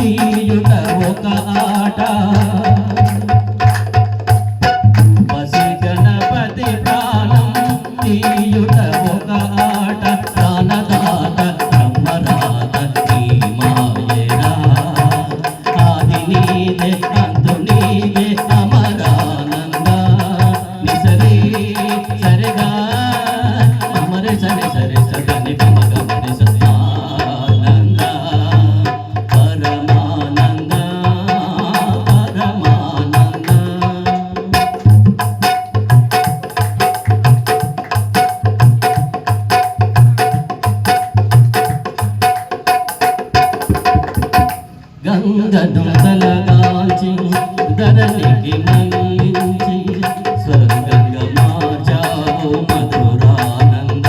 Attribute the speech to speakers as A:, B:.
A: తీయుట ఒక ఆట. బసి గణపతి ప్రాణం తీయుట ఒక ఆట గంగను తలగాల్చి ధరణికి మళ్ళించి స్వర్గంగా మార్చావు మధురానంద.